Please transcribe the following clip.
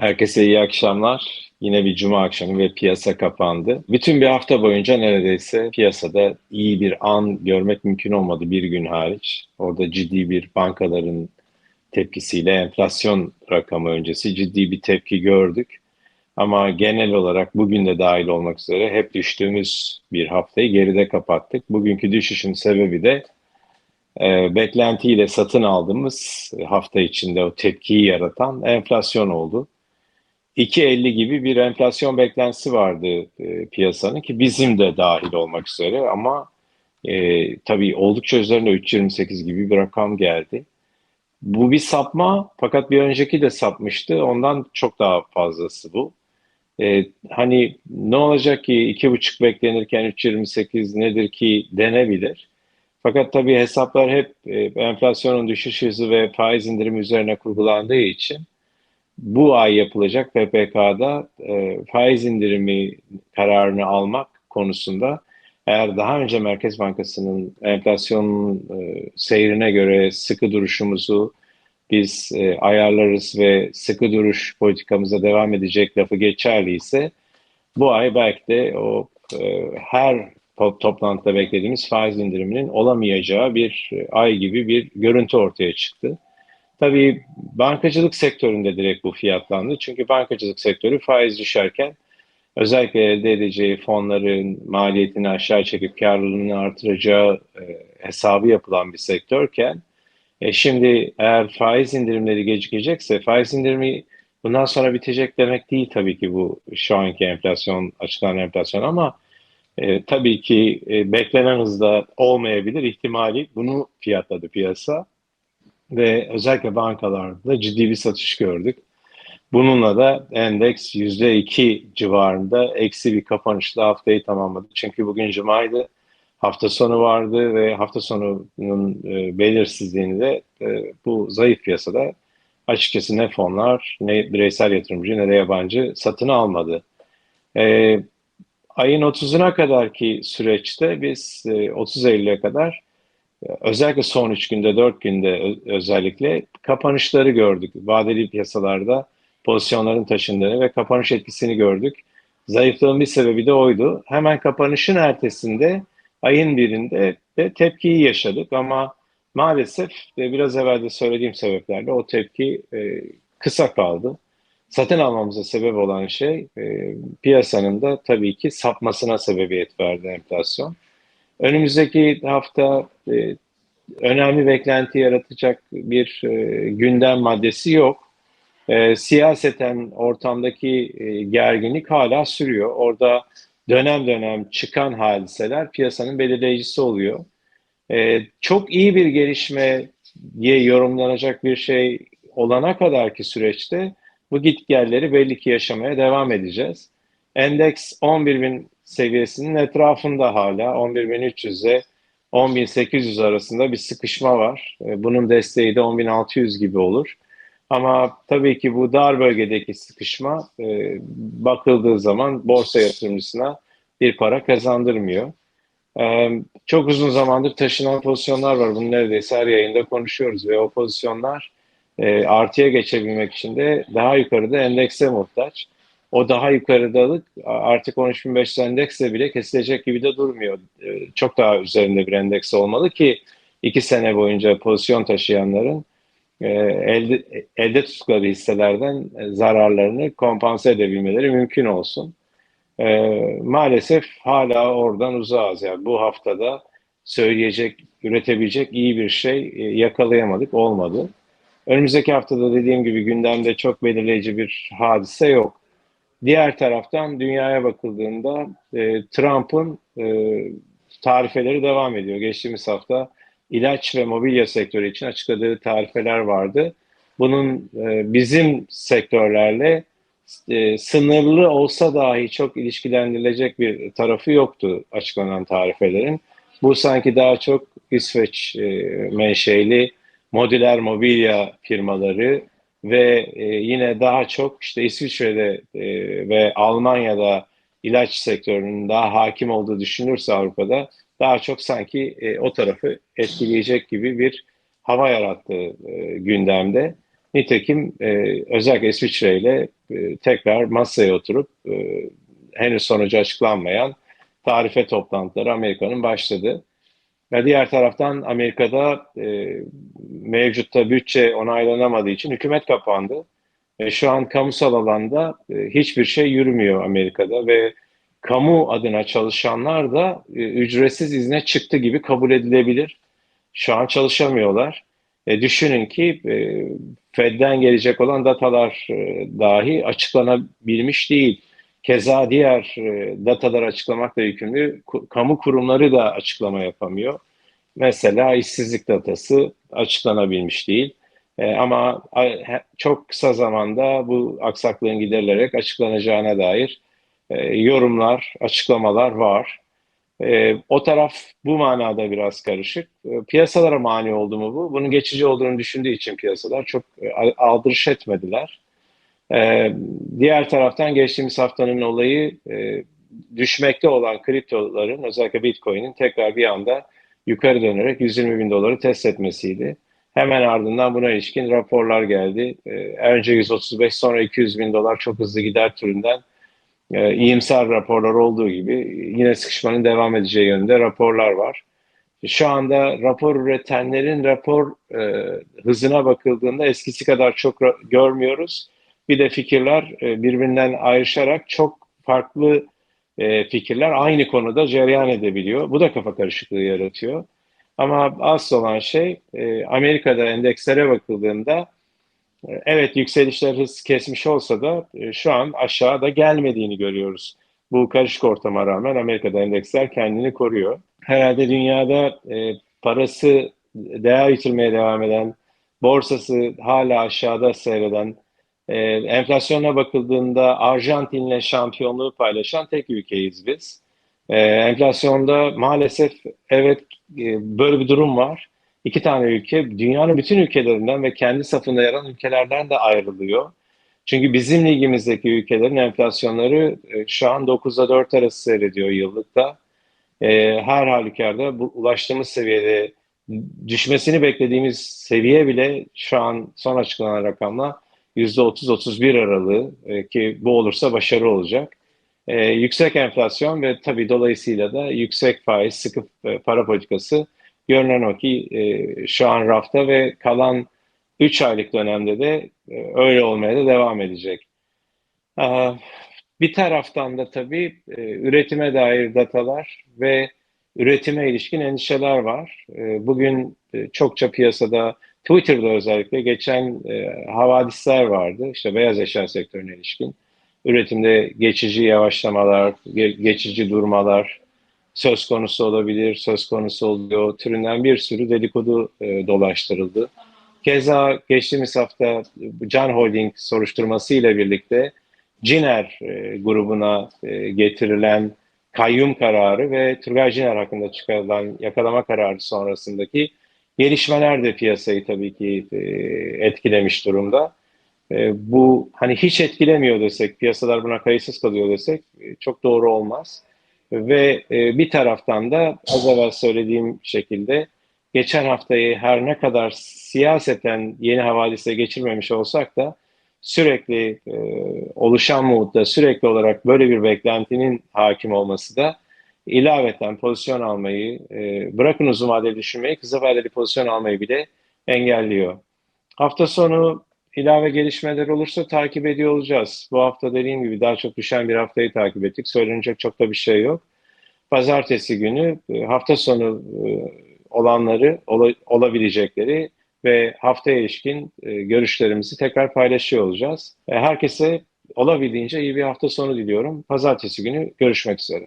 Herkese iyi akşamlar. Yine bir cuma akşamı ve piyasa kapandı. Bütün bir hafta boyunca neredeyse piyasada iyi bir an görmek mümkün olmadı bir gün hariç. Orada ciddi bir bankaların tepkisiyle enflasyon rakamı öncesi ciddi bir tepki gördük. Ama genel olarak bugün de dahil olmak üzere hep düştüğümüz bir haftayı geride kapattık. Bugünkü düşüşün sebebi de e, beklentiyle satın aldığımız hafta içinde o tepkiyi yaratan enflasyon oldu. 2.50 gibi bir enflasyon beklentisi vardı e, piyasanın ki bizim de dahil olmak üzere ama e, tabii oldukça üzerinde 3.28 gibi bir rakam geldi. Bu bir sapma fakat bir önceki de sapmıştı. Ondan çok daha fazlası bu. E, hani ne olacak ki 2.5 beklenirken 3.28 nedir ki denebilir. Fakat tabii hesaplar hep e, enflasyonun düşüş hızı ve faiz indirimi üzerine kurgulandığı için bu ay yapılacak PPK'da e, faiz indirimi kararını almak konusunda eğer daha önce Merkez Bankası'nın enflasyon e, seyrine göre sıkı duruşumuzu biz e, ayarlarız ve sıkı duruş politikamıza devam edecek lafı geçerliyse bu ay belki de o e, her top, toplantıda beklediğimiz faiz indiriminin olamayacağı bir e, ay gibi bir görüntü ortaya çıktı. Tabii bankacılık sektöründe direkt bu fiyatlandı. Çünkü bankacılık sektörü faiz düşerken özellikle elde edeceği fonların maliyetini aşağı çekip karlılığını artıracağı e, hesabı yapılan bir sektörken e, şimdi eğer faiz indirimleri gecikecekse faiz indirimi bundan sonra bitecek demek değil tabii ki bu şu anki enflasyon açıklanan enflasyon ama e, tabii ki e, beklenen hızda olmayabilir ihtimali bunu fiyatladı piyasa ve özellikle bankalarda ciddi bir satış gördük. Bununla da endeks %2 civarında eksi bir kapanışla haftayı tamamladı. Çünkü bugün cumaydı, hafta sonu vardı ve hafta sonunun e, belirsizliğini de e, bu zayıf piyasada açıkçası ne fonlar, ne bireysel yatırımcı ne de yabancı satın almadı. E, ayın 30'una kadar ki süreçte biz e, 30 Eylül'e kadar özellikle son 3 günde 4 günde özellikle kapanışları gördük. Vadeli piyasalarda pozisyonların taşındığını ve kapanış etkisini gördük. Zayıflığın bir sebebi de oydu. Hemen kapanışın ertesinde ayın birinde de tepkiyi yaşadık ama maalesef de biraz evvel de söylediğim sebeplerle o tepki e, kısa kaldı. Satın almamıza sebep olan şey e, piyasanın da tabii ki sapmasına sebebiyet verdi enflasyon. Önümüzdeki hafta e, önemli beklenti yaratacak bir e, gündem maddesi yok. E, siyaseten ortamdaki e, gerginlik hala sürüyor. Orada dönem dönem çıkan hadiseler piyasanın belirleyicisi oluyor. E, çok iyi bir gelişmeye yorumlanacak bir şey olana kadarki süreçte bu gitgelleri belli ki yaşamaya devam edeceğiz. Endeks 11 bin seviyesinin etrafında hala 11.300'e 10.800 arasında bir sıkışma var. E, bunun desteği de 10.600 gibi olur. Ama tabii ki bu dar bölgedeki sıkışma e, bakıldığı zaman borsa yatırımcısına bir para kazandırmıyor. E, çok uzun zamandır taşınan pozisyonlar var. Bunu neredeyse her yayında konuşuyoruz ve o pozisyonlar artıya geçebilmek için de daha yukarıda endekse muhtaç o daha yukarıdalık artık 13.500 endeksle bile kesilecek gibi de durmuyor. Ee, çok daha üzerinde bir endeks olmalı ki iki sene boyunca pozisyon taşıyanların e, elde, elde tuttukları hisselerden e, zararlarını kompanse edebilmeleri mümkün olsun. Maalesef hala oradan uzağız. Yani bu haftada söyleyecek, üretebilecek iyi bir şey e, yakalayamadık, olmadı. Önümüzdeki haftada dediğim gibi gündemde çok belirleyici bir hadise yok. Diğer taraftan dünyaya bakıldığında e, Trump'ın e, tarifeleri devam ediyor. Geçtiğimiz hafta ilaç ve mobilya sektörü için açıkladığı tarifeler vardı. Bunun e, bizim sektörlerle e, sınırlı olsa dahi çok ilişkilendirilecek bir tarafı yoktu açıklanan tarifelerin. Bu sanki daha çok İsveç e, menşeli modüler mobilya firmaları ve e, yine daha çok işte İsviçre'de e, ve Almanya'da ilaç sektörünün daha hakim olduğu düşünülürse Avrupa'da daha çok sanki e, o tarafı etkileyecek gibi bir hava yarattı e, gündemde. Nitekim e, özellikle İsviçre ile e, tekrar masaya oturup e, henüz sonucu açıklanmayan tarife toplantıları Amerika'nın başladı. Ve diğer taraftan Amerika'da e, mevcutta bütçe onaylanamadığı için hükümet kapandı. E, şu an kamusal alanda e, hiçbir şey yürümüyor Amerika'da ve kamu adına çalışanlar da e, ücretsiz izne çıktı gibi kabul edilebilir. Şu an çalışamıyorlar. E, düşünün ki e, Fed'den gelecek olan datalar e, dahi açıklanabilmiş değil. Keza diğer e, datalar açıklamakla yükümlü kamu kurumları da açıklama yapamıyor. Mesela işsizlik datası açıklanabilmiş değil. E, ama çok kısa zamanda bu aksaklığın giderilerek açıklanacağına dair e, yorumlar, açıklamalar var. E, o taraf bu manada biraz karışık. E, piyasalara mani oldu mu bu? Bunun geçici olduğunu düşündüğü için piyasalar çok e, aldırış etmediler. E, diğer taraftan geçtiğimiz haftanın olayı e, düşmekte olan kriptoların özellikle Bitcoin'in tekrar bir anda yukarı dönerek 120 bin doları test etmesiydi. Hemen ardından buna ilişkin raporlar geldi. E, önce 135 sonra 200 bin dolar çok hızlı gider türünden e, iyimser raporlar olduğu gibi yine sıkışmanın devam edeceği yönünde raporlar var. Şu anda rapor üretenlerin rapor e, hızına bakıldığında eskisi kadar çok görmüyoruz. Bir de fikirler e, birbirinden ayrışarak çok farklı e, fikirler aynı konuda cereyan edebiliyor. Bu da kafa karışıklığı yaratıyor. Ama asıl olan şey e, Amerika'da endekslere bakıldığında evet yükselişler hız kesmiş olsa da şu an aşağıda gelmediğini görüyoruz. Bu karışık ortama rağmen Amerika'da endeksler kendini koruyor. Herhalde dünyada parası değer yitirmeye devam eden, borsası hala aşağıda seyreden, e, enflasyona bakıldığında Arjantin'le şampiyonluğu paylaşan tek ülkeyiz biz. E, enflasyonda maalesef evet e, böyle bir durum var. İki tane ülke dünyanın bütün ülkelerinden ve kendi safında yer alan ülkelerden de ayrılıyor. Çünkü bizim ligimizdeki ülkelerin enflasyonları e, şu an 9'da 4 arası seyrediyor yıllıkta. E, her halükarda bu ulaştığımız seviyede düşmesini beklediğimiz seviye bile şu an son açıklanan rakamla %30-31 aralığı e, ki bu olursa başarı olacak. E, yüksek enflasyon ve tabii dolayısıyla da yüksek faiz, sıkı e, para politikası görünen o ki e, şu an rafta ve kalan 3 aylık dönemde de e, öyle olmaya da devam edecek. E, bir taraftan da tabii e, üretime dair datalar ve üretime ilişkin endişeler var. E, bugün e, çokça piyasada Twitter'da özellikle geçen e, havadisler vardı. İşte beyaz eşya sektörüne ilişkin. Üretimde geçici yavaşlamalar, ge geçici durmalar söz konusu olabilir, söz konusu oluyor. Türünden bir sürü dedikodu e, dolaştırıldı. Keza geçtiğimiz hafta Can Holding soruşturması ile birlikte Ciner e, grubuna e, getirilen kayyum kararı ve Turgay Ciner hakkında çıkarılan yakalama kararı sonrasındaki gelişmeler de piyasayı tabii ki e, etkilemiş durumda. E, bu hani hiç etkilemiyor desek, piyasalar buna kayıtsız kalıyor desek e, çok doğru olmaz. Ve bir taraftan da az evvel söylediğim şekilde geçen haftayı her ne kadar siyaseten yeni havadise geçirmemiş olsak da sürekli oluşan muhutta sürekli olarak böyle bir beklentinin hakim olması da ilaveten pozisyon almayı, e, bırakın uzun vadeli düşünmeyi, kısa vadeli pozisyon almayı bile engelliyor. Hafta sonu ilave gelişmeler olursa takip ediyor olacağız. Bu hafta dediğim gibi daha çok düşen bir haftayı takip ettik. Söylenecek çok da bir şey yok. Pazartesi günü e, hafta sonu e, olanları, olabilecekleri ve haftaya ilişkin e, görüşlerimizi tekrar paylaşıyor olacağız. Herkese olabildiğince iyi bir hafta sonu diliyorum. Pazartesi günü görüşmek üzere.